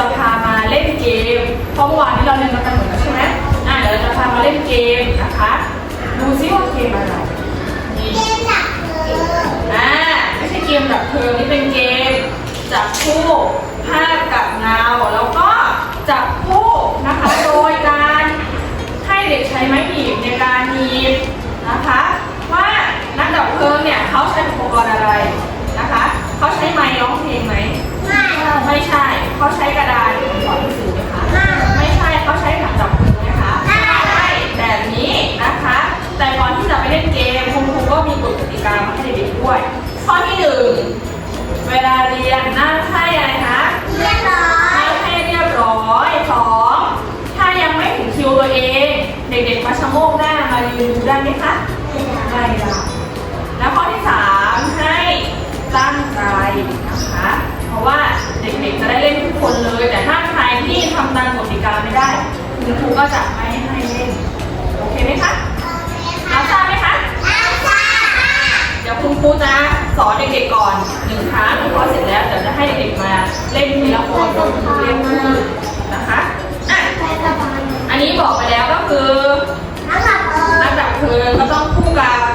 จะพามาเล่นเกม เพราะเมื่อวานนี้เราเรียนมากันหมดแล้วใช่ไหมอ่าเดี๋ยวเราจะพามาเล่นเกมนะคะ ดูซิว่าเกมอะไรนี่อ่าไม่ใช่เกมดับเพลิงนี่เป็นเกมจับคู่ภาพกับเงาแล้วก็จับคู่นะคะ โดยการให้เด็กใช้ไม้หนีบในการหนีบนะคะ ว่านักดับเพลิงเนี่ยเขาใช้อุปกรณ์อะไรนะคะ เขาใช้ไม้ร้องเพลง โงกหน้ามายืนดูได้ไหมคะได้ค่ะแล้วข้อที่สามให้ตั้งใจนะคะ เพราะว่าเด็กๆจะได้เล่นทุกคนเลย แต่ถ้าใครที่ทำตามกฎกติกาไม่ได้คุณครูก็จะไม่ให้เล่น โอเคไหมคะรับทราบไหมคะเดี๋ยวคุณครูจะสอนเด็กๆก่อนหนึ่งครั้งพอเสร็จแล้วเดี๋ยวจะให้เด็กๆมาเล่นทีละคนโดยคุณครูเรียกชื่อนะคะอะอันนี้บอกไปแล้วก็คือ คือก็ต้องคู่กับ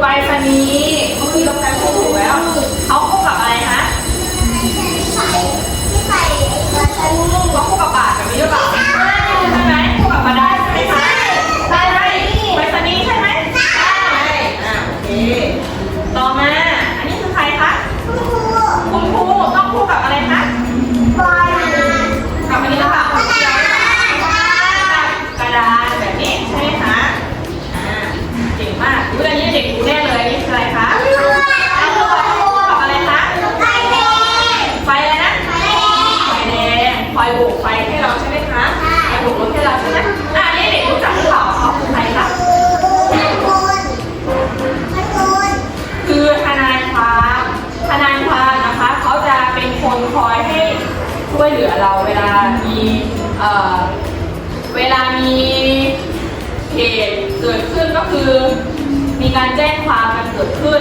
ไปรษณีย์เมื่อกี้เราแพ้ถูกแล้ว มีการแจ้งความกันเกิดขึ้น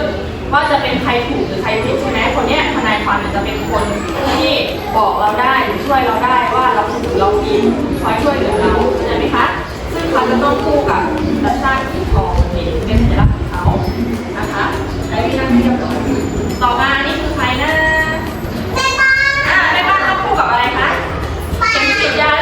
ว่าจะเป็นใครถูกหรือใครผิดใช่ไหมคนเนี้ยทนายความเนี่ยจะเป็นคนที่บอกเราได้หรือช่วยเราได้ว่าเราถูกหรือเราผิดคอยช่วยเหลือเราเข้าใจไหมคะซึ่งเขาจะต้องคู่กับรัชาติสีทองนี่เป็นสัญลักษณ์ของเขานะคะไอ้ที่นั่นให้เรียบร้อต่อมานี่คือใครนะอ่าในบ้านต้องคู่กับอะไรคะเข็มฉีดยา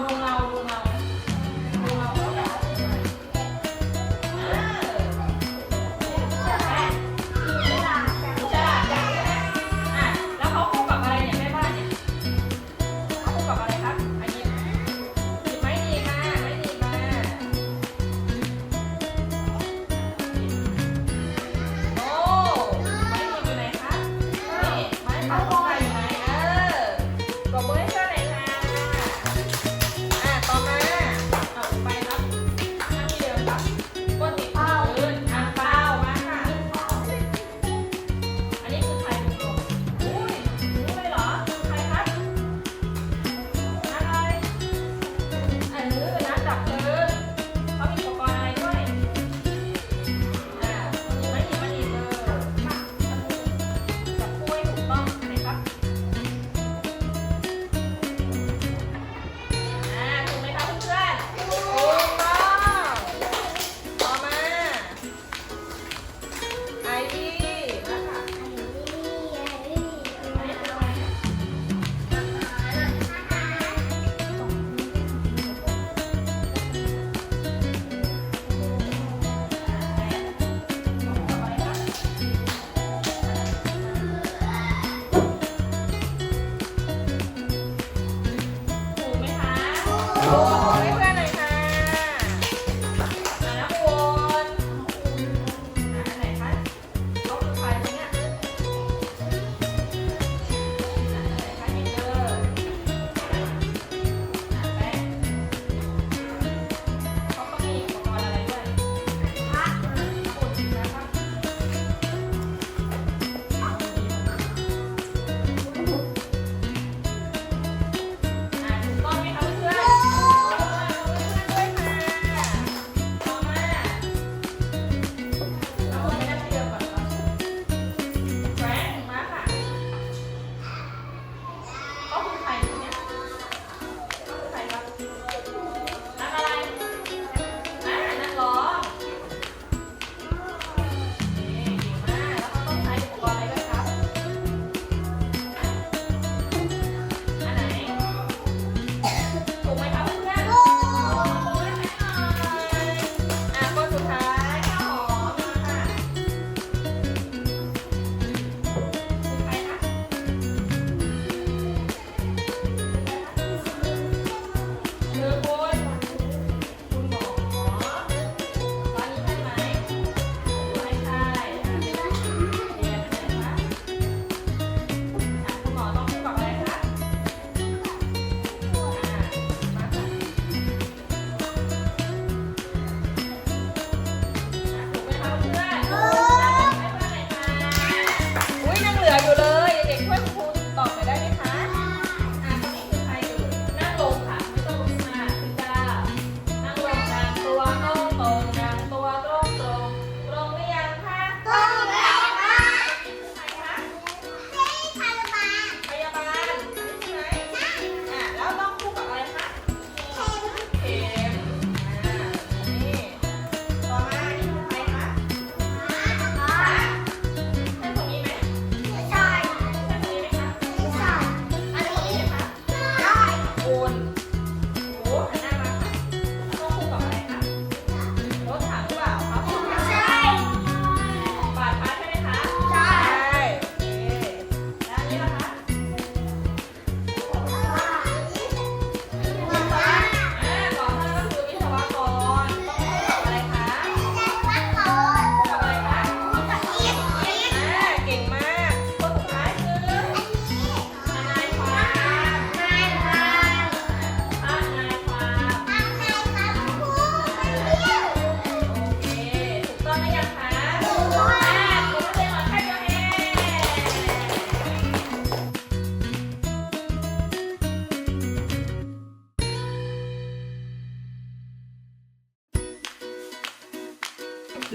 ๆดูเ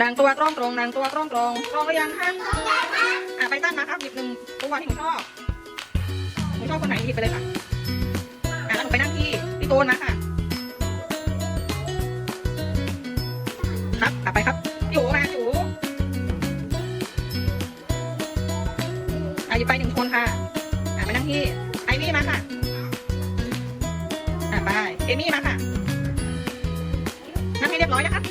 นางตัวตรงตรงนางตัวตรงตรงตรงหรือยังคะอะไปตั้งมาครับหยิบหนึ่งตัวที่หนูชอบหนูชอบคนไหนหยิบไปเลยค่ะอะแล้วหนูไปนั่งที่พี่ตูนมาค่ะ ครับกลับไปครับพี่อู๋มาพี่อู๋อะหยิบไปหนึ่งคนค่ะอะไปนั่งที่ไอวี่มาค่ะอะไปเอมี่มาค่ะนั่งให้เรียบร้อยนะคะ